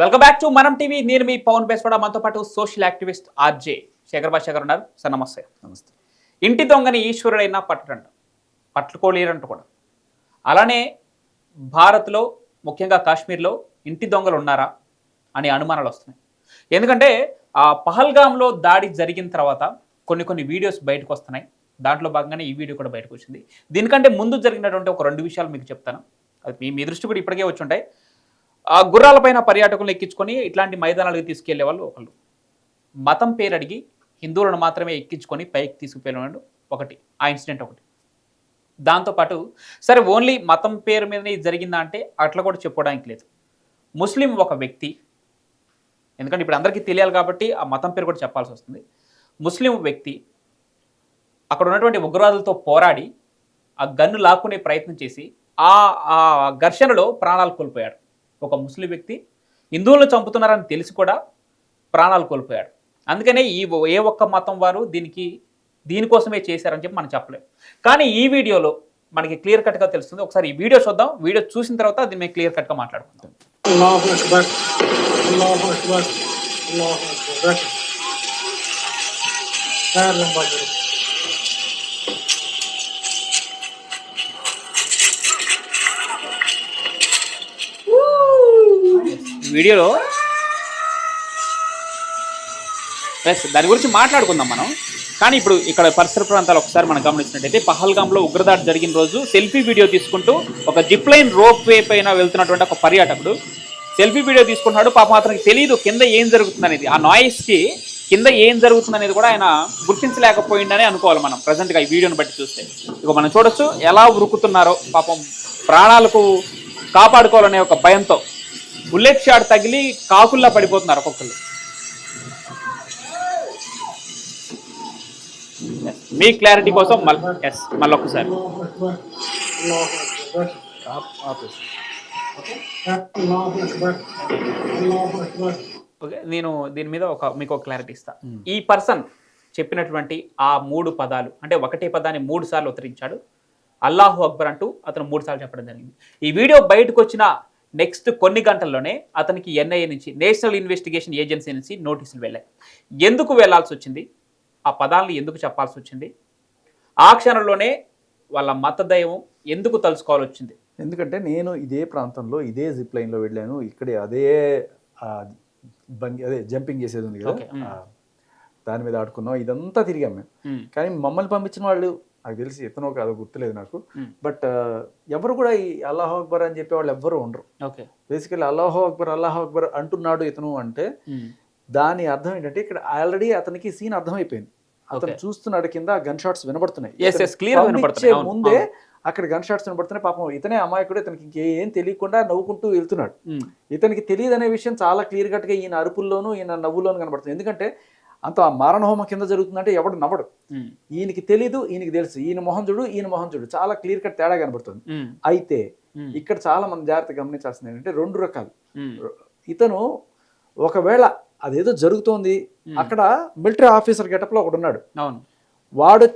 Welcome back to Manam TV నేను మీ పవన్ బేస్వాడ మనతో పాటు సోషల్ యాక్టివిస్ట్ ఆర్జే శేఖర్ భాష గారు ఉన్నారు. సార్ నమస్తే. నమస్తే. ఇంటి దొంగని ఈశ్వరుడైనా పట్టడంట. పట్టుకోలేరంట కూడా. అలానే భారత్లో ముఖ్యంగా కాశ్మీర్లో ఇంటి దొంగలు ఉన్నారా అనే అనుమానాలు వస్తున్నాయి. ఎందుకంటే ఆ పహల్గామ్లో దాడి జరిగిన తర్వాత కొన్ని కొన్ని వీడియోస్ బయటకు వస్తున్నాయి. దాంట్లో భాగంగానే ఈ వీడియో కూడా బయటకు వచ్చింది. దీనికంటే ముందు జరిగినటువంటి ఒక రెండు విషయాలు మీకు చెప్తాను. అది మీ మీ దృష్టి కూడా ఇప్పటికే వచ్చి ఉంటాయి. గుర్రాలపైన పర్యాటకులు ఎక్కించుకొని ఇట్లాంటి మైదానాలకు తీసుకెళ్ళే వాళ్ళు ఒకళ్ళు. మతం పేరు అడిగి హిందువులను మాత్రమే ఎక్కించుకొని పైకి తీసుకుపోయినాడు ఒకటి ఆ ఇన్సిడెంట్ ఒకటి. దాంతోపాటు సరే ఓన్లీ మతం పేరు మీదనే ఇది జరిగిందా అంటే అట్లా కూడా చెప్పుకోవడానికి లేదు. ముస్లిం ఒక వ్యక్తి ఎందుకంటే ఇప్పుడు అందరికీ తెలియాలి కాబట్టి ఆ మతం పేరు కూడా చెప్పాల్సి వస్తుంది. ముస్లిం వ్యక్తి అక్కడ ఉన్నటువంటి ఉగ్రవాదులతో పోరాడి ఆ గన్ను లాక్కునే ప్రయత్నం చేసి ఆ ఆ ఘర్షణలో ప్రాణాలు కోల్పోయాడు. ఒక ముస్లిం వ్యక్తి హిందువులను చంపుతున్నారని తెలిసి కూడా ప్రాణాలు కోల్పోయాడు. అందుకనే ఈ ఏ ఒక్క మతం వారు దీనికి దీనికోసమే చేశారని చెప్పి మనం చెప్పలేము కానీ ఈ వీడియోలో మనకి క్లియర్ కట్గా తెలుస్తుంది. ఒకసారి ఈ వీడియో చూద్దాం. వీడియో చూసిన తర్వాత దీన్ని మేము క్లియర్ కట్గా మాట్లాడుకుందాం. అక్బర్ వీడియోలో ఎస్ దాని గురించి మాట్లాడుకుందాం మనం. కానీ ఇప్పుడు ఇక్కడ పరిసర ప్రాంతాలు ఒకసారి మనం గమనించినట్టయితే పహల్గాంలో ఉగ్రదాడి జరిగిన రోజు సెల్ఫీ వీడియో తీసుకుంటూ ఒక జిప్ లైన్ రోప్ వే పైన వెళ్తున్నటువంటి ఒక పర్యాటకుడు సెల్ఫీ వీడియో తీసుకుంటున్నాడు. పాపం అతనికి తెలియదు కింద ఏం జరుగుతుంది అనేది. ఆ నాయిస్కి కింద ఏం జరుగుతుంది అనేది కూడా ఆయన గుర్తించలేకపోయిందని అనుకోవాలి మనం ప్రజెంట్గా ఈ వీడియోని బట్టి చూస్తే. ఇక మనం చూడొచ్చు ఎలా ఉరుకుతున్నారో. పాపం ప్రాణాలకు కాపాడుకోవాలనే ఒక భయంతో బుల్లెట్ షాట్ తగిలి కాకుల్లా పడిపోతున్నారు ఒక్కొక్కరు మీ క్లారిటీ కోసం మళ్ళీ ఎస్ మళ్ళీ ఒక్కసారి నేను దీని మీద ఒక మీకు ఒక క్లారిటీ ఇస్తా. Hmm. ఈ పర్సన్ చెప్పినటువంటి ఆ మూడు పదాలు అంటే ఒకటే పదాన్ని మూడు సార్లు ఉత్తరించాడు అల్లాహు అక్బర్ అంటూ అతను మూడు సార్లు చెప్పడం జరిగింది. ఈ వీడియో బయటకు వచ్చిన నెక్స్ట్ కొన్ని గంటల్లోనే అతనికి ఎన్ఐఏ నుంచి నేషనల్ ఇన్వెస్టిగేషన్ ఏజెన్సీ నుంచి నోటీసులు వెళ్ళాయి. ఎందుకు వెళ్ళాల్సి వచ్చింది? ఆ పదాలను ఎందుకు చెప్పాల్సి వచ్చింది? ఆ క్షణంలోనే వాళ్ళ మత దైవం ఎందుకు తలుచుకోవాల్సి వచ్చింది? ఎందుకంటే నేను ఇదే ప్రాంతంలో ఇదే జిప్ లైన్లో వెళ్ళాను. ఇక్కడే అదే బంగి అదే జంపింగ్ చేసేది ఉంది కదా? దాని మీద ఆడుకున్నాం. ఇదంతా తిరిగాం మేము. కానీ మమ్మల్ని పంపించిన వాళ్ళు నాకు తెలిసి ఎత్తనో కాదో గుర్తులేదు నాకు. బట్ ఎవరు కూడా ఈ అల్లాహో అక్బర్ అని చెప్పే వాళ్ళు ఎవ్వరు ఉండరు. ఓకే. బేసికల్లీ అల్లాహో అక్బర్ అల్లాహో అక్బర్ అంటున్నాడు ఇతను అంటే దాని అర్థం ఏంటంటే ఇక్కడ ఆల్రెడీ అతనికి సీన్ అర్థమైపోయింది. అతను. చూస్తున్నాడు కింద గన్ షాట్స్ వినబడుతున్నాయి. ముందే. అక్కడ గన్ షాట్స్ వినబడుతున్నాయి. పాపం ఇతనే అమాయకుడు ఇతనికి ఇంకేం తెలియకుండా నవ్వుకుంటూ వెళ్తున్నాడు. ఇతనికి తెలియదు అనే విషయం చాలా క్లియర్ కట్గా ఈయన అరుపుల్లోనూ ఈయన నవ్వుల్లోనూ కనబడుతుంది. ఎందుకంటే అంత మారణహోమం కింద జరుగుతుందంటే ఎవడు నవ్వడు. ఈయనకి తెలీదు ఈయనకి తెలుసు. ఈయన మొహం చూడు ఈయన మొహం చూడు. చాలా క్లియర్ కట్ తేడా కనబడుతుంది. అయితే ఇక్కడ చాలా మంది జాగ్రత్త గమనించాల్సింది ఏంటంటే రెండు రకాలు. ఇతను ఒకవేళ అదేదో జరుగుతోంది. అక్కడ మిలిటరీ ఆఫీసర్ గెటప్లో ఒకడు ఉన్నాడు. అవును. వాడు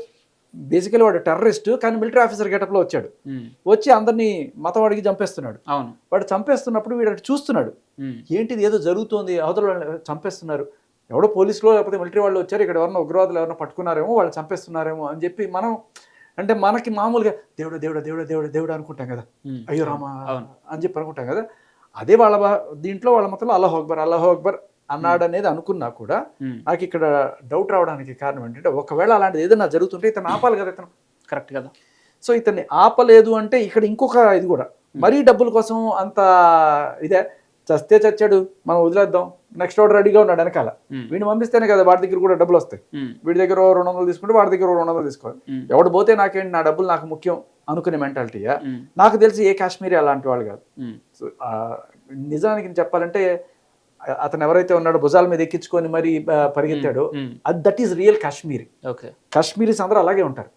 బేసికలీ వాడు టెర్రరిస్ట్ కానీ మిలిటరీ ఆఫీసర్ గెటప్లో వచ్చాడు. వచ్చి అందరినీ మతవాడికి చంపేస్తున్నాడు. అవును. వాడు చంపేస్తున్నప్పుడు వీడు అటు చూస్తున్నాడు. ఏంటిది ఏదో జరుగుతోంది అవతల చంపేస్తున్నారు. ఎవడో పోలీసులో లేకపోతే మిలిటరీ వాళ్ళు వచ్చారు ఇక్కడ ఎవరన్నా ఉగ్రవాదులు ఎవరన్నా పట్టుకున్నారేమో వాళ్ళు చంపేస్తున్నారేమో అని చెప్పి మనం అంటే మనకి మామూలుగా దేవుడు దేవుడు దేవుడు దేవుడు దేవుడు అనుకుంటాం కదా. అయ్యో రామా. అని చెప్పి అనుకుంటాం కదా. అదే వాళ్ళ దీంట్లో వాళ్ళ మతంలో అల్లాహ్ అక్బర్ అల్లాహ్ అక్బర్ అన్నాడు అనేది అనుకున్నా కూడా నాకు ఇక్కడ డౌట్ రావడానికి కారణం ఏంటంటే ఒకవేళ అలాంటిది ఏదైనా జరుగుతుంటే ఇతను ఆపాలి కదా ఇతను. కరెక్ట్ కదా. సో ఇతన్ని ఆపలేదు అంటే ఇక్కడ ఇంకొక ఇది కూడా. మరీ డబ్బుల కోసం అంత ఇదే చస్తే చచ్చాడు మనం వదిలేద్దాం. నెక్స్ట్ వాడు రెడీగా ఉన్నాడు వెనకాల. వీడిని పంపిస్తేనే కదా వాడి దగ్గర కూడా డబ్బులు వస్తాయి. వీడి దగ్గర రెండు వందలు తీసుకుంటే వాడి దగ్గర రెండు వందలు తీసుకోవాలి. ఎవడు పోతే నాకేంటి నా డబ్బులు నాకు ముఖ్యం అనుకునే మెంటాలిటీయా నాకు తెలిసి ఏ కాశ్మీరీ అలాంటి వాళ్ళు కాదు. సో, నిజానికి చెప్పాలంటే అతను ఎవరైతే ఉన్నాడో భుజాల మీద ఎక్కించుకొని మరి పరిగెత్తాడో అది that is real Kashmiri okay. Kashmiris అందరూ అలాగే ఉంటారు.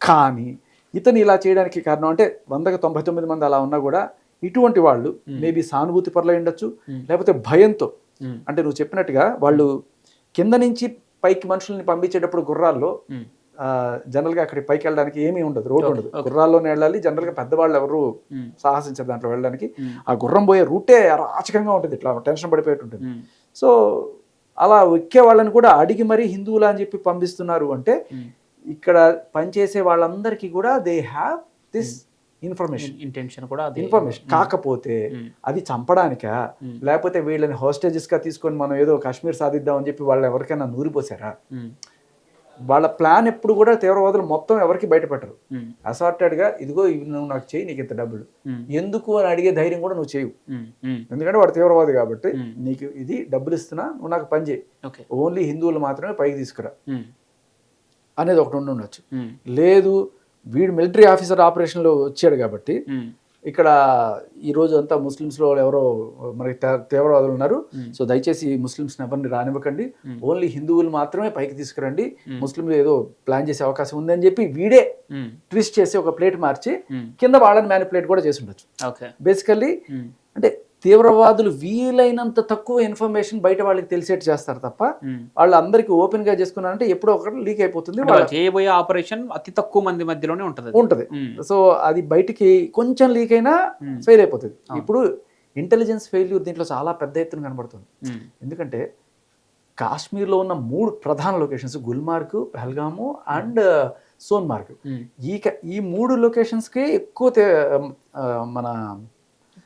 కానీ ఇతను ఇలా చేయడానికి కారణం అంటే వందకు తొంభై తొమ్మిది మంది అలా ఉన్నా కూడా ఇటువంటి వాళ్ళు మేబీ సానుభూతి పరులై ఉండొచ్చు. లేకపోతే భయంతో. అంటే నువ్వు చెప్పినట్టుగా వాళ్ళు కింద నుంచి పైకి మనుషుల్ని పంపించేటప్పుడు గుర్రాల్లో జనరల్గా అక్కడికి పైకి వెళ్ళడానికి ఏమీ ఉండదు రోడ్డు ఉండదు. గుర్రాల్లోనే వెళ్ళాలి జనరల్గా పెద్దవాళ్ళు ఎవరు సాహసించారు దాంట్లో వెళ్ళడానికి. ఆ గుర్రం పోయే రూటే అరాచకంగా ఉంటుంది ఇట్లా టెన్షన్ పడిపోయేట్టు ఉంటుంది. సో అలా ఎక్కే వాళ్ళని కూడా అడిగి మరీ హిందువులు అని చెప్పి పంపిస్తున్నారు అంటే. ఇక్కడ పనిచేసే వాళ్ళందరికీ కూడా they have this information. Intention కూడా అదే. ఇన్ఫర్మేషన్. కాకపోతే అది చంపడానికా లేకపోతే వీళ్ళని హోస్టేజెస్గా తీసుకొని మనం ఏదో కాశ్మీర్ సాధిద్దాం అని చెప్పి వాళ్ళు ఎవరికైనా నూరిపోసారా? వాళ్ళ ప్లాన్ ఎప్పుడు కూడా తీవ్రవాదులు మొత్తం ఎవరికి బయటపెట్టరు. ఉమ్, అసార్టెడ్గా ఇదిగో నువ్వు నాకు చేయి నీకు ఇంత డబ్బులు. ఎందుకు అని అడిగే ధైర్యం కూడా నువ్వు చేయవు. ఎందుకంటే వాడు తీవ్రవాది కాబట్టి. నీకు ఇది డబ్బులు ఇస్తున్నా నువ్వు నాకు పని చేయి. ఓన్లీ హిందువులు మాత్రమే పైకి తీసుకురా అనేది ఒకటి ఉండి ఉండొచ్చు. లేదు వీడు మిలిటరీ ఆఫీసర్ ఆపరేషన్లో వచ్చాడు కాబట్టి ఇక్కడ ఈ రోజు అంతా ముస్లిమ్స్లో ఎవరో మనకి తీవ్రవాదులు ఉన్నారు. సో దయచేసి ముస్లిమ్స్ని ఎవరిని రానివ్వకండి. ఓన్లీ హిందువులు మాత్రమే పైకి తీసుకురండి. ముస్లింలు ఏదో ప్లాన్ చేసే అవకాశం ఉందని చెప్పి వీడే ట్విస్ట్ చేసి ఒక ప్లేట్ మార్చి కింద వాళ్ళని మ్యానిపులేట్ కూడా చేసి ఉండొచ్చు. బేసికల్లీ అంటే తీవ్రవాదులు వీలైనంత తక్కువ ఇన్ఫర్మేషన్ బయట వాళ్ళకి తెలిసేట్టు చేస్తారు తప్ప. వాళ్ళు అందరికీ ఓపెన్గా చేసుకున్నారంటే ఎప్పుడో ఒకటి లీక్ అయిపోతుంది చేయబోయే ఆపరేషన్ అతి తక్కువ మంది మధ్యలోనే ఉంటది. ఉంటది సో అది బయటికి కొంచెం లీక్ అయినా. ఫెయిల్ అయిపోతుంది. ఇప్పుడు ఇంటెలిజెన్స్ ఫెయిల్యూర్ దీంట్లో చాలా పెద్ద ఎత్తున కనబడుతుంది ఎందుకంటే కాశ్మీర్లో ఉన్న మూడు ప్రధాన లొకేషన్స్ గుల్మార్గ్ పహల్గాము అండ్ సోన్మార్గ్. ఈ ఈ మూడు లొకేషన్స్కి ఎక్కువ మన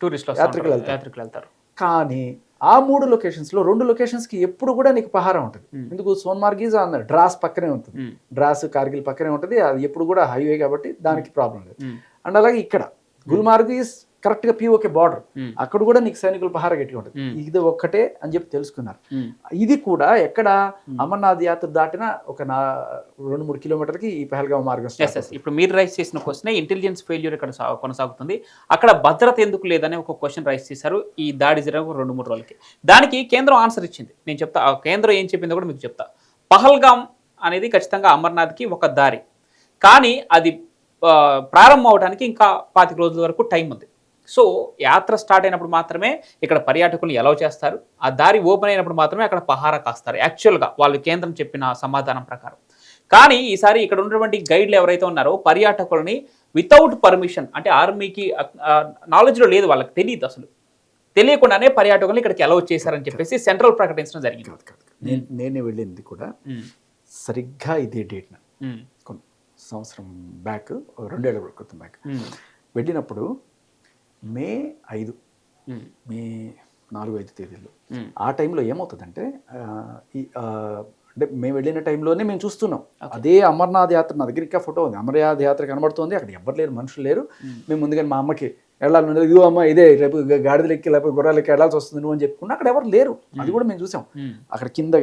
టూరిస్టులు యాత్రికులు. వెళ్తారు. యాత్రికులు వెళ్తారు. కానీ ఆ మూడు లొకేషన్స్లో రెండు లొకేషన్స్కి ఎప్పుడు కూడా నీకు పహారం ఉంటుంది. ఎందుకు? సోన్మార్గ్ ఈజ్ ఆన్ డ్రాస్ పక్కనే ఉంటుంది. డ్రాస్ కార్గిల్ పక్కనే ఉంటుంది. అది ఎప్పుడు కూడా హైవే కాబట్టి దానికి ప్రాబ్లం లేదు. అండ్ అలాగే ఇక్కడ గుల్మార్గ్ ఈజ్ కరెక్ట్గా పిఓకే బార్డర్ ఉమ్, అక్కడ కూడా నీకు సైనికుల పహార గట్టిగా ఉంటుంది. Hmm. ఇది ఒక్కటే అని చెప్పి తెలుసుకున్నారు. ఉమ్, ఇది కూడా ఎక్కడ Hmm. అమర్నాథ్ యాత్ర దాటిన ఒక నా రెండు మూడు కిలోమీటర్కి ఈ పహల్గాం మార్గం. ఇప్పుడు మీరు రైస్ చేసిన క్వశ్చన్ ఇంటెలిజెన్స్ ఫెయిల్యూర్ ఇక్కడ కొనసాగుతుంది. అక్కడ భద్రత ఎందుకు లేదని ఒక క్వశ్చన్ రైస్ చేశారు. ఈ దాడి జరిగిన రెండు మూడు రోజులకి. దానికి కేంద్రం ఆన్సర్ ఇచ్చింది. నేను చెప్తా ఆ కేంద్రం ఏం చెప్పిందో కూడా మీకు చెప్తా. పహల్గాం అనేది ఖచ్చితంగా అమర్నాథ్కి ఒక దారి. కానీ అది ప్రారంభం అవడానికి ఇంకా పాతిక రోజుల వరకు టైం ఉంది. సో యాత్ర స్టార్ట్ అయినప్పుడు మాత్రమే ఇక్కడ పర్యాటకులు ఎలా చేస్తారు. ఆ దారి ఓపెన్ అయినప్పుడు మాత్రమే అక్కడ పహారా కాస్తారు. యాక్చువల్గా వాళ్ళు కేంద్రం చెప్పిన సమాధానం ప్రకారం. కానీ ఈసారి ఇక్కడ ఉన్నటువంటి గైడ్లు ఎవరైతే ఉన్నారో పర్యాటకులని వితౌట్ పర్మిషన్ అంటే ఆర్మీకి నాలెడ్జ్లో లేదు వాళ్ళకి తెలియదు అసలు. తెలియకుండానే పర్యాటకులు ఇక్కడికి అలౌ చేశారని చెప్పేసి సెంట్రల్ ప్రకటించడం జరిగింది. నేను వెళ్ళింది కూడా సరిగ్గా ఇదే కొంత సంవత్సరం బ్యాక్ రెండేళ్ళ క్రితం బ్యాక్ వెళ్ళినప్పుడు మే ఐదు. మే నాలుగు ఐదు తేదీలు ఉమ్, ఆ టైంలో ఏమవుతుందంటే ఈ అంటే మేము వెళ్ళిన టైంలోనే మేము చూస్తున్నాం. అదే అమర్నాథ్ యాత్ర నా దగ్గర ఇంకా ఫోటో ఉంది. అమర్నాథ్ యాత్ర కనబడుతుంది. అక్కడ ఎవరు లేరు మనుషులు లేరు. మేము ముందుగానే మా అమ్మకి వెళ్ళాలి ఇదిగో అమ్మ ఇదే రేపు గ- గాడిదలు ఎక్కి లేకపోతే గుర్రాలు ఎక్కి వెళ్ళాల్సి వస్తుంది నువ్వు అని చెప్పుకున్నా అక్కడ ఎవరు లేరు. అది కూడా మేము చూసాం. అక్కడ కింద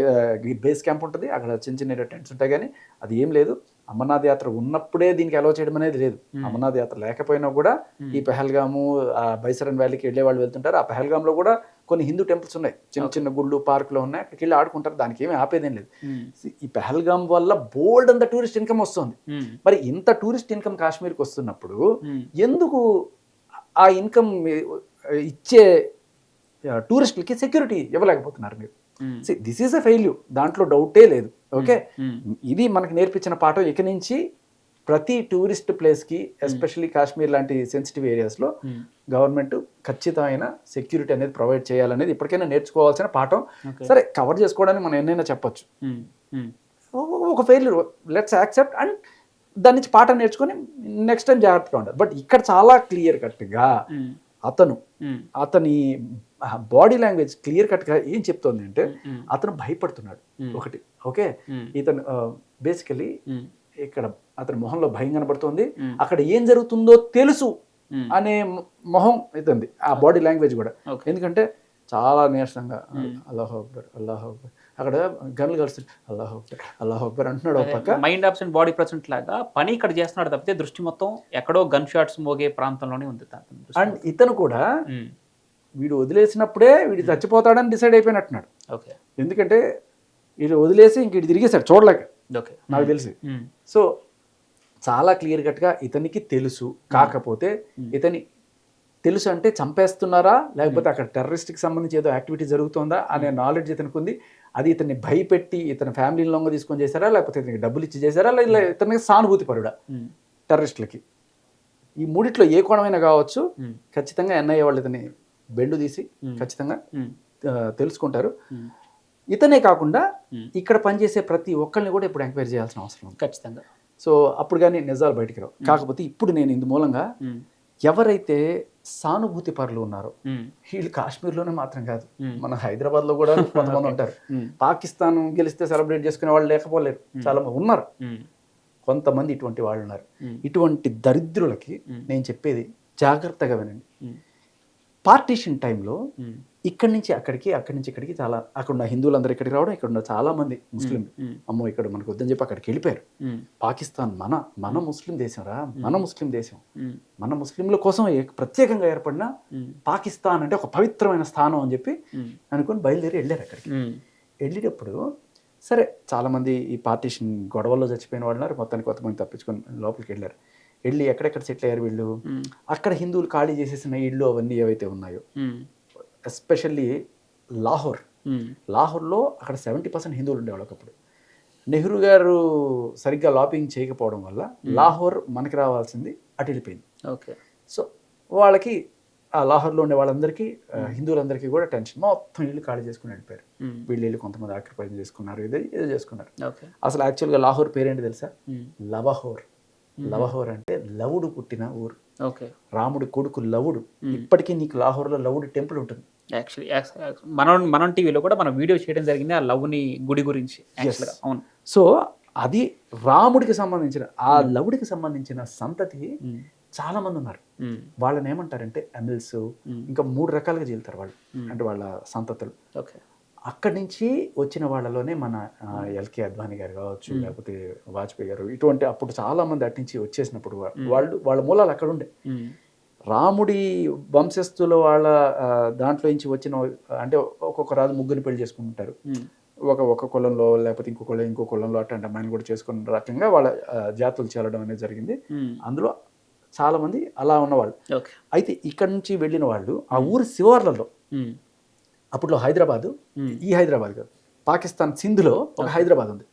బేస్ క్యాంప్ ఉంటుంది అక్కడ చిన్న చిన్న టెంట్స్ ఉంటాయి కానీ అది ఏం లేదు. అమర్నాథ్ యాత్ర ఉన్నప్పుడే దీనికి అలౌ చేయడం అనేది లేదు. అమర్నాథ్ యాత్ర లేకపోయినా కూడా. ఈ పెహల్గాము ఆ బైసరన్ వ్యాలీకి వెళ్ళే వాళ్ళు వెళ్తుంటారు. ఆ పెహల్గాంలో కూడా కొన్ని హిందూ టెంపుల్స్ ఉన్నాయి. చిన్న చిన్న గుళ్ళు పార్కులు ఉన్నాయి. అక్కడికి వెళ్ళి ఆడుకుంటారు. దానికి ఏమీ ఆపేదేం లేదు. ఈ పెహల్గాం వల్ల బోల్డ్ అంత టూరిస్ట్ ఇన్కమ్ వస్తుంది. మరి ఇంత టూరిస్ట్ ఇన్కమ్ కాశ్మీర్కి వస్తున్నప్పుడు ఎందుకు ఆ ఇన్కమ్ ఇచ్చే టూరిస్టులకి సెక్యూరిటీ ఇవ్వలేకపోతున్నారు మీరు. దిస్ ఈజ్ అ ఫెయిల్యూ దాంట్లో డౌటే లేదు. ఓకే ఇది మనకు నేర్పించిన పాఠం ఇక నుంచి ప్రతి టూరిస్ట్ ప్లేస్కి ఎస్పెషల్లీ కాశ్మీర్ లాంటి సెన్సిటివ్ ఏరియాస్లో గవర్నమెంట్ ఖచ్చితమైన సెక్యూరిటీ అనేది ప్రొవైడ్ చేయాలనేది ఇప్పటికైనా నేర్చుకోవాల్సిన పాఠం. సరే కవర్ చేసుకోవడానికి మనం ఎన్నైనా చెప్పొచ్చు. ఒక ఫెయిల్యూర్. లెట్స్ యాక్సెప్ట్ అండ్ దాని నుంచి పాఠం నేర్చుకొని నెక్స్ట్ టైం జాగ్రత్తగా ఉండాలి. బట్ ఇక్కడ చాలా క్లియర్ కట్గా అతను అతని బాడీ లాంగ్వేజ్ క్లియర్ కట్గా ఏం చెప్తోంది అంటే అతను భయపడుతున్నాడు ఒకటి. ఓకే ఇతను బేసికలీ ఇక్కడ అతని మొహంలో భయం కనబడుతోంది. అక్కడ ఏం జరుగుతుందో తెలుసు అనే మొహం ఇతంది ఆ బాడీ లాంగ్వేజ్ కూడా. ఎందుకంటే చాలా నీరసంగా. అల్లాహ్ అక్బర్ అల్లాహ్ అక్బర్. అక్కడ గన్లు కలుస్తుంది అల్లాహ్ అక్బర్ అల్లాహ్ అక్బర్ అంటున్నాడు ఒక పక్క. మైండ్ అబ్సెంట్ బాడీ ప్రజెంట్ లాగా పని ఇక్కడ చేస్తున్నాడు తప్పితే దృష్టి మొత్తం ఎక్కడో గన్ షాట్స్ మోగే ప్రాంతంలోనే ఉంది. అండ్ ఇతను కూడా వీడు వదిలేసినప్పుడే వీడు చచ్చిపోతాడని డిసైడ్ అయిపోయినట్టున్నాడు. ఓకే. ఎందుకంటే వీడు వదిలేసి ఇంక ఇటు తిరిగేశాడు చూడలేక. ఓకే. నాకు తెలిసి. సో చాలా క్లియర్ కట్గా ఇతనికి తెలుసు. కాకపోతే. ఇతని తెలుసు అంటే చంపేస్తున్నారా? లేకపోతే అక్కడ టెర్రరిస్ట్కి సంబంధించి ఏదో యాక్టివిటీ జరుగుతుందా? అనే నాలెడ్జ్ ఇతనికి ఉంది. అది ఇతన్ని భయపెట్టి ఇతని ఫ్యామిలీని లొంగ తీసుకొని చేశారా? లేకపోతే ఇతనికి డబ్బులు ఇచ్చి చేశారా? లేదా ఇతనికి సానుభూతి పరుడా టెర్రరిస్టులకి. ఈ మూడిట్లో ఏ కోణమైనా కావచ్చు ఖచ్చితంగా ఎన్ఐఏ వాళ్ళు ఇతని బెండు తీసి. ఖచ్చితంగా తెలుసుకుంటారు. ఇతనే కాకుండా. ఇక్కడ పనిచేసే ప్రతి ఒక్కరిని కూడా ఇప్పుడు ఎంక్వైరీ చేయాల్సిన అవసరం ఉంది. ఖచ్చితంగా. సో అప్పుడు కానీ నిజాలు బయటికి రావు. కాకపోతే ఇప్పుడు నేను ఇందు మూలంగా ఎవరైతే సానుభూతి పరులు ఉన్నారో వీళ్ళు కాశ్మీర్లోనే మాత్రం కాదు. మన హైదరాబాద్లో కూడా కొంతమంది ఉంటారు. పాకిస్తాన్ గెలిస్తే సెలబ్రేట్ చేసుకునే వాళ్ళు లేకపోలేరు. చాలా మంది ఉన్నారు. కొంతమంది ఇటువంటి వాళ్ళు ఉన్నారు. ఇటువంటి దరిద్రులకి. నేను చెప్పేది జాగ్రత్తగా వినండి. పార్టీషన్ టైంలో ఇక్కడి నుంచి అక్కడికి అక్కడి నుంచి ఇక్కడికి చాలా అక్కడ ఉన్న హిందువులందరూ ఇక్కడికి రావడం ఇక్కడ ఉన్న చాలా మంది ముస్లిం అమ్మో ఇక్కడ మనకు వద్దని చెప్పి అక్కడికి వెళ్ళిపోయారు. పాకిస్తాన్ మన మన ముస్లిం దేశం రా మన ముస్లిం దేశం. మన ముస్లింల కోసం ప్రత్యేకంగా ఏర్పడిన పాకిస్తాన్ అంటే ఒక పవిత్రమైన స్థానం అని చెప్పి అనుకొని బయలుదేరి వెళ్ళారు అక్కడికి. వెళ్ళేటప్పుడు సరే చాలామంది ఈ పార్టీషన్ గొడవల్లో చచ్చిపోయిన వాళ్ళు ఉన్నారు మొత్తానికి కొంతమంది తప్పించుకొని లోపలికి వెళ్ళారు. వెళ్ళి ఎక్కడెక్కడ సెటిల్ అయ్యారు వీళ్ళు? అక్కడ హిందువులు ఖాళీ చేసేసిన ఇళ్ళు అవన్నీ ఏవైతే ఉన్నాయో? ఎస్పెషల్లీ లాహోర్. లాహోర్లో అక్కడ సెవెంటీ పర్సెంట్ హిందువులు ఉండేవాళ్ళు ఒకప్పుడు. నెహ్రూ గారు సరిగ్గా లాబింగ్ చేయకపోవడం వల్ల లాహోర్ మనకి రావాల్సింది అటు వెళ్ళిపోయింది. ఓకే. సో వాళ్ళకి ఆ లాహోర్లో ఉండే వాళ్ళందరికీ హిందువులందరికీ కూడా టెన్షన్. మొత్తం ఇల్లు ఖాళీ చేసుకుని వెళ్ళిపోయారు. వీళ్ళు వెళ్ళి కొంతమంది ఆక్యుపైన్ చేసుకున్నారు ఇది ఏదో చేసుకున్నారు. అసలు యాక్చువల్గా లాహోర్ పేరేంటి తెలుసా? ఉమ్, లవహోర్ అంటే లవుడు పుట్టిన ఊరు. ఓకే. రాముడి కొడుకు లవుడు. ఇప్పటికీ నీకు లాహోర్లో లవుడి టెంపుల్ ఉంటుంది. యాక్చువల్లీ మనం మనం టీవీలో కూడా మనం వీడియో చేయడం జరిగింది ఆ లవ్ని గుడి గురించి అవును. సో అది రాముడికి సంబంధించిన ఆ లవుడికి సంబంధించిన సంతతి చాలా మంది ఉన్నారు. వాళ్ళని ఏమంటారంటే ఎమిల్స్ ఇంకా మూడు రకాలుగా జీలుతారు వాళ్ళు. అంటే వాళ్ళ సంతతులు. ఓకే. అక్కడి నుంచి వచ్చిన వాళ్ళలోనే మన ఆ, ఎల్కే అద్వానీ గారు కావచ్చు లేకపోతే వాజ్పేయి గారు ఇటువంటి అప్పుడు చాలా మంది అటు నుంచి వచ్చేసినప్పుడు వా- వాళ్ళు వాళ్ళ మూలాలు అక్కడ ఉండే. రాముడి వంశస్థుల వాళ్ళ దాంట్లో నుంచి వచ్చిన అంటే ఒక్కొక్క రాజు ముగ్గురు పెళ్ళి చేసుకుంటారు ఒక ఒక కులంలో లేకపోతే ఇంకో కులం ఇంకో కులంలో అట్లాంటి అమ్మాయిని కూడా చేసుకున్న రకంగా వాళ్ళ జాతులు చేరడం అనేది జరిగింది. అందులో చాలా మంది అలా ఉన్నవాళ్ళు. అయితే ఇక్కడి నుంచి వెళ్ళిన వాళ్ళు ఆ ఊరి శివార్లలో అప్పట్లో హైదరాబాదు ఈ హైదరాబాద్ కాదు. పాకిస్తాన్ సింధులో ఒక హైదరాబాద్ ఉంది.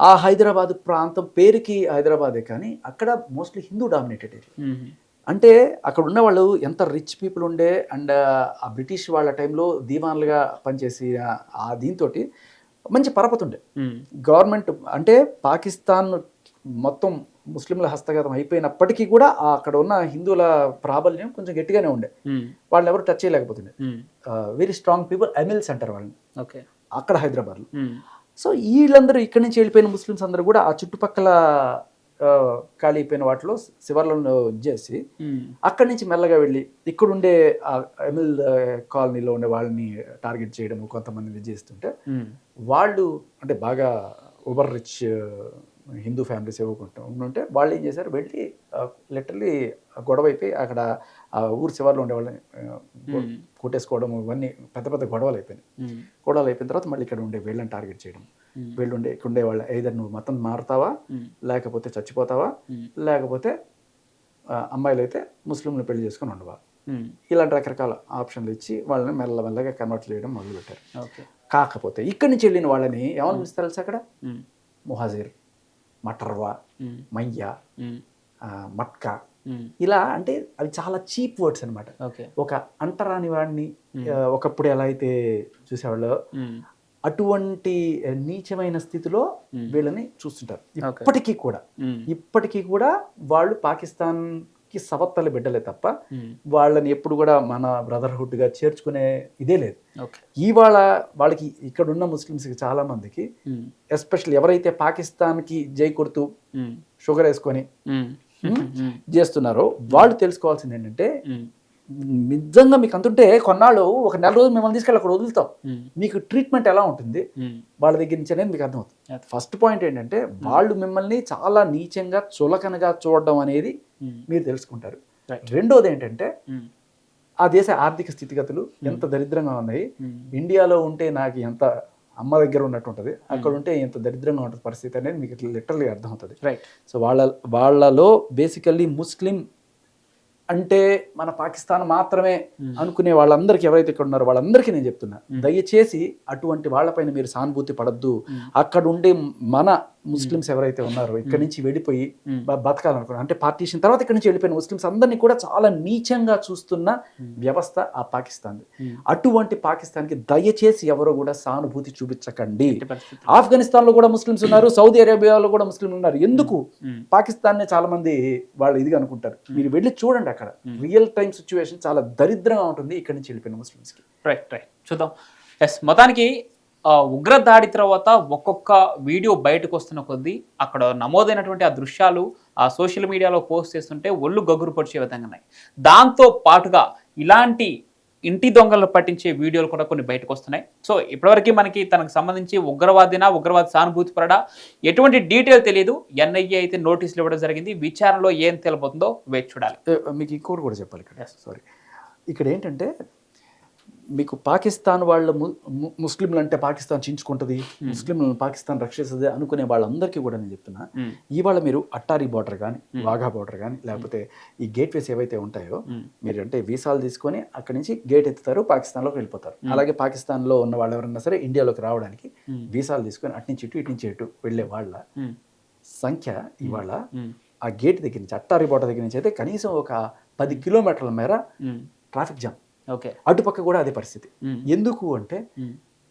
ఆ హైదరాబాద్ ప్రాంతం పేరుకి హైదరాబాదే కానీ అక్కడ మోస్ట్లీ హిందూ డామినేటెడ్ ఏరియా. అంటే అక్కడ ఉన్న వాళ్ళు ఎంత రిచ్ పీపుల్ ఉండే అండ్ ఆ బ్రిటిష్ వాళ్ళ టైంలో దీవాన్లుగా పనిచేసి ఆ- దీంతో మంచి పరపతి ఉండే. గవర్నమెంట్ అంటే పాకిస్తాన్ మొత్తం ముస్లింల హస్తగతం అయిపోయినప్పటికీ కూడా అక్కడ ఉన్న హిందువుల ప్రాబల్యం కొంచెం గట్టిగానే ఉండే. వాళ్ళని ఎవరు టచ్ చేయలేకపోతుండే. వెరీ స్ట్రాంగ్ పీపుల్ ఎమిల్స్ అంటారు వాళ్ళని. ఓకే. అక్కడ హైదరాబాద్లో. సో వీళ్ళందరూ ఇక్కడి నుంచి వెళ్ళిపోయిన ముస్లిమ్స్ అందరూ కూడా ఆ చుట్టుపక్కల ఖాళీ అయిపోయిన వాటిలో శివర్లను చేసి అక్కడి నుంచి మెల్లగా వెళ్ళి ఇక్కడుండే ఆ ఎమిల్ కాలనీలో ఉండే వాళ్ళని టార్గెట్ చేయడం కొంతమందిని చేస్తుంటే వాళ్ళు అంటే బాగా ఓవర్ రిచ్ హిందూ ఫ్యామిలీస్ ఇవ్వకుంటూ ఉంటే వాళ్ళు ఏం చేశారు? వెళ్ళి లిటరలీ గొడవ అయిపోయి అక్కడ ఆ ఊరు శివార్లో ఉండే వాళ్ళని ఆ, కొ- Hmm. కొట్టేసుకోవడం ఇవన్నీ పెద్ద పెద్ద గొడవలు అయిపోయినాయి. గొడవలు అయిపోయిన తర్వాత మళ్ళీ ఇక్కడ ఉండే వీళ్ళని టార్గెట్ చేయడం. వీళ్ళు ఉండే ఇక్కడ ఉండే వాళ్ళ ఏదైనా నువ్వు మతం మారుతావా? లేకపోతే చచ్చిపోతావా? లేకపోతే అమ్మాయిలు అయితే ముస్లింలు పెళ్ళి చేసుకొని ఉండవా? ఇలాంటి రకరకాల ఆప్షన్లు ఇచ్చి వాళ్ళని మెల్లమెల్లగా కన్వర్ట్ చేయడం మొదలుపెట్టారు. ఓకే. కాకపోతే ఇక్కడి నుంచి వెళ్ళిన వాళ్ళని ఏమని పిలుస్తారు తెలుసా అక్కడ? ముహాజిర్. మటర్వా మయ్య మట్కా. ఇలా అంటే అవి చాలా చీప్ వర్డ్స్ అనమాట ఒక అంటరాని వాడిని ఒకప్పుడు ఎలా అయితే చూసేవాళ్ళు అటువంటి నీచమైన స్థితిలో. వీళ్ళని చూస్తుంటారు. ఇప్పటికీ కూడా. ఇప్పటికీ కూడా వాళ్ళు పాకిస్తాన్కి సవత్తల బిడ్డలే తప్ప వాళ్ళని ఎప్పుడు కూడా మన బ్రదర్హుడ్గా చేర్చుకునే ఇదే లేదు. ఇవాళ వాళ్ళకి ఇక్కడ ఉన్న ముస్లిమ్స్కి చాలా మందికి ఉమ్, ఎస్పెషల్లీ ఎవరైతే పాకిస్తాన్కి జై కొడుతూ షుగర్ వేసుకొని చేస్తున్నారో వాళ్ళు తెలుసుకోవాల్సింది ఏంటంటే నిజంగా మీకు అంతుంటే కొన్నాళ్ళు ఒక నెల రోజులు మిమ్మల్ని తీసుకెళ్ళి అక్కడ వదులుతాం. మీకు ట్రీట్మెంట్ ఎలా ఉంటుంది? వాళ్ళ దగ్గర నుంచి అనేది మీకు అర్థమవుతుంది. ఫస్ట్ పాయింట్ ఏంటంటే వాళ్ళు మిమ్మల్ని చాలా నీచంగా చులకనగా చూడడం అనేది మీరు తెలుసుకుంటారు. రెండోది ఏంటంటే ఉమ్, ఆ దేశ ఆర్థిక స్థితిగతులు ఎంత దరిద్రంగా ఉన్నాయి. ఇండియాలో ఉంటే నాకు ఎంత అమ్మ దగ్గర ఉన్నట్టు ఉంటుంది అక్కడ ఉంటే ఎంత దరిద్రంగా ఉంటుంది పరిస్థితి అనేది మీకు లిటరలీ అర్థమవుతుంది. రైట్ సో వాళ్ళ వాళ్ళలో బేసికల్లీ ముస్లిం అంటే మన పాకిస్తాన్ మాత్రమే అనుకునే వాళ్ళందరికీ ఎవరైతే ఇక్కడ ఉన్నారో వాళ్ళందరికీ నేను చెప్తున్నా. దయచేసి అటువంటి వాళ్ళపైన మీరు సానుభూతి పడద్దు. అక్కడ ఉండే మన ముస్లిమ్స్ ఎవరైతే ఉన్నారో ఇక్కడ నుంచి వెళ్ళిపోయి బతకాలనుకున్నారు అంటే పార్టీషన్ తర్వాత ఇక్కడ నుంచి వెళ్ళిపోయిన ముస్లిమ్స్ అందరినీ కూడా చాలా నీచంగా చూస్తున్న వ్యవస్థ ఆ పాకిస్తాన్ అటువంటి పాకిస్తాన్కి దయచేసి ఎవరో కూడా సానుభూతి చూపించకండి. ఆఫ్ఘనిస్తాన్లో కూడా ముస్లిమ్స్ ఉన్నారు సౌదీ అరేబియాలో కూడా ముస్లింలు ఉన్నారు. ఎందుకు? ఉమ్. పాకిస్తాన్ నే చాలా మంది వాళ్ళు ఇదిగా అనుకుంటారు. మీరు వెళ్ళి చూడండి అక్కడ. రియల్ టైం సిచ్యువేషన్ చాలా దరిద్రంగా ఉంటుంది ఇక్కడ నుంచి వెళ్ళిపోయిన ముస్లిమ్స్కి రైట్ రైట్ చూద్దాం. ఎస్ మొత్తానికి ఉగ్ర దాడి తర్వాత ఒక్కొక్క వీడియో బయటకు వస్తున్న కొద్దీ అక్కడ నమోదైనటువంటి ఆ దృశ్యాలు ఆ సోషల్ మీడియాలో పోస్ట్ చేస్తుంటే ఒళ్ళు గగురు పొడిచే విధంగా ఉన్నాయి. దాంతో పాటుగా ఇలాంటి ఇంటి దొంగలను పట్టించే వీడియోలు కూడా కొన్ని బయటకు వస్తున్నాయి. సో ఇప్పటివరకు మనకి తనకు సంబంధించి ఉగ్రవాదినా ఉగ్రవాద సానుభూతి పరడా ఎటువంటి డీటెయిల్ తెలియదు ఎన్ఐఏ అయితే నోటీసులు ఇవ్వడం జరిగింది. విచారణలో ఏం తెలిపోతుందో వేచి చూడాలి. మీకు ఇంకోటి కూడా చెప్పాలి ఇక్కడ. సారీ ఇక్కడ ఏంటంటే మీకు పాకిస్తాన్ వాళ్ళ ముస్లింలు అంటే పాకిస్తాన్ చించుకుంటుంది ముస్లింలను పాకిస్తాన్ రక్షిస్తుంది అనుకునే వాళ్ళందరికీ కూడా నేను చెప్తున్నా. ఇవాళ మీరు అట్టారీ బార్డర్ కానీ వాఘా బార్డర్ కానీ లేకపోతే ఈ గేట్ వేస్ ఏవైతే ఉంటాయో మీరు అంటే వీసాలు తీసుకొని అక్కడి నుంచి గేట్ ఎత్తుతారు పాకిస్తాన్లోకి వెళ్ళిపోతారు. అలాగే పాకిస్తాన్లో ఉన్న వాళ్ళు ఎవరైనా సరే ఇండియాలోకి రావడానికి వీసాలు తీసుకొని అటు నుంచి ఇటు ఇటు నుంచి ఇటు వెళ్ళే వాళ్ళ సంఖ్య ఇవాళ ఆ గేట్ దగ్గర నుంచి అట్టారి బాట దగ్గర నుంచి అయితే కనీసం ఒక పది కిలోమీటర్ల మేర ట్రాఫిక్ జామ్. అటుపక్క కూడా అదే పరిస్థితి. ఎందుకు అంటే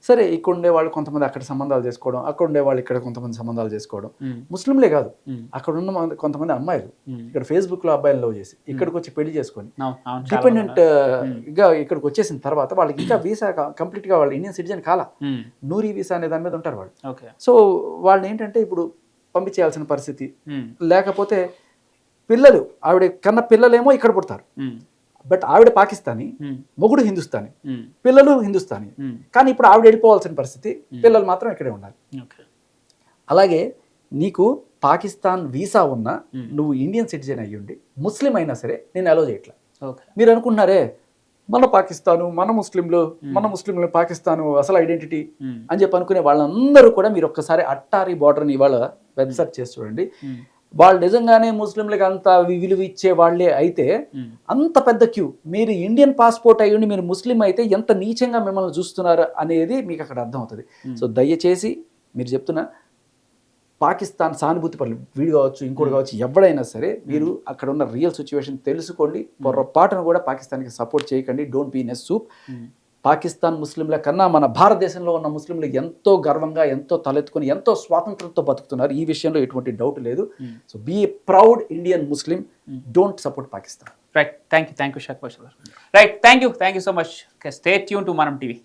సరే ఇక్కడ ఉండే వాళ్ళు కొంతమంది అక్కడ సంబంధాలు చేసుకోవడం అక్కడ ఉండే వాళ్ళు ఇక్కడ కొంతమంది సంబంధాలు చేసుకోవడం ముస్లింలే కాదు. అక్కడ ఉన్న మంది- కొంతమంది అమ్మాయిలు. ఇక్కడ ఫేస్బుక్లో అబ్బాయిలు లవ్ చేసి ఇక్కడికి వచ్చి పెళ్ళి చేసుకొని డిపెండెంట్గా ఇక్కడికి వచ్చేసిన తర్వాత వాళ్ళకి ఇంకా వీసా కంప్లీట్గా వాళ్ళు ఇండియన్ సిటిజన్ కాలా. నూరి వీసా అనే దాని మీద ఉంటారు వాళ్ళు. సో వాళ్ళని ఏంటంటే ఇప్పుడు పంపించేయాల్సిన పరిస్థితి. లేకపోతే పిల్లలు ఆవిడ కన్న పిల్లలేమో ఇక్కడ పుడతారు. బట్ ఆవిడ పాకిస్తానీ మొగుడు హిందుస్థానీ పిల్లలు హిందుస్థానీ కానీ ఇప్పుడు ఆవిడ వెళ్ళిపోవాల్సిన పరిస్థితి పిల్లలు మాత్రం ఇక్కడే ఉండాలి. అలాగే నీకు పాకిస్తాన్ వీసా ఉన్నా. నువ్వు ఇండియన్ సిటిజన్ అయ్యుండి ముస్లిం అయినా సరే నేను అలో చేయట్లా. మీరు అనుకున్నారే మన పాకిస్తాను మన ముస్లింలు మన ముస్లింలు పాకిస్తాను అసలు ఐడెంటిటీ అని చెప్పి అనుకునే వాళ్ళందరూ కూడా మీరు ఒక్కసారి అట్టారి బార్డర్ని ఇవాళ వెబ్సైట్ చేసి చూడండి. వాళ్ళు నిజంగానే ముస్లింలకు అంత విలువ ఇచ్చే వాళ్ళే అయితే అంత పెద్ద క్యూ. మీరు ఇండియన్ పాస్పోర్ట్ అయ్యుండి మీరు ముస్లిం అయితే ఎంత నీచంగా మిమ్మల్ని చూస్తున్నారు అనేది మీకు అక్కడ అర్థం అవుతుంది సో దయచేసి మీరు చెప్తున్న పాకిస్తాన్ సానుభూతి పనులు వీడు కావచ్చు ఇంకోటి కావచ్చు ఎవడైనా సరే మీరు అక్కడ ఉన్న రియల్ సిచ్యువేషన్ తెలుసుకోండి. పొరపాటును కూడా పాకిస్తాన్కి సపోర్ట్ చేయకండి. డోంట్ బీ నెస్ సూప్ పాకిస్తాన్ ముస్లింల కన్నా మన భారతదేశంలో ఉన్న ముస్లింలు ఎంతో గర్వంగా ఎంతో తలెత్తుకొని ఎంతో స్వాతంత్రంతో బతుకుతున్నారు. ఈ విషయంలో ఎటువంటి డౌట్ లేదు. So be proud Indian Muslim don't support Pakistan right thank you thank you shock right thank you thank you so much stay tuned to మనం టీవీ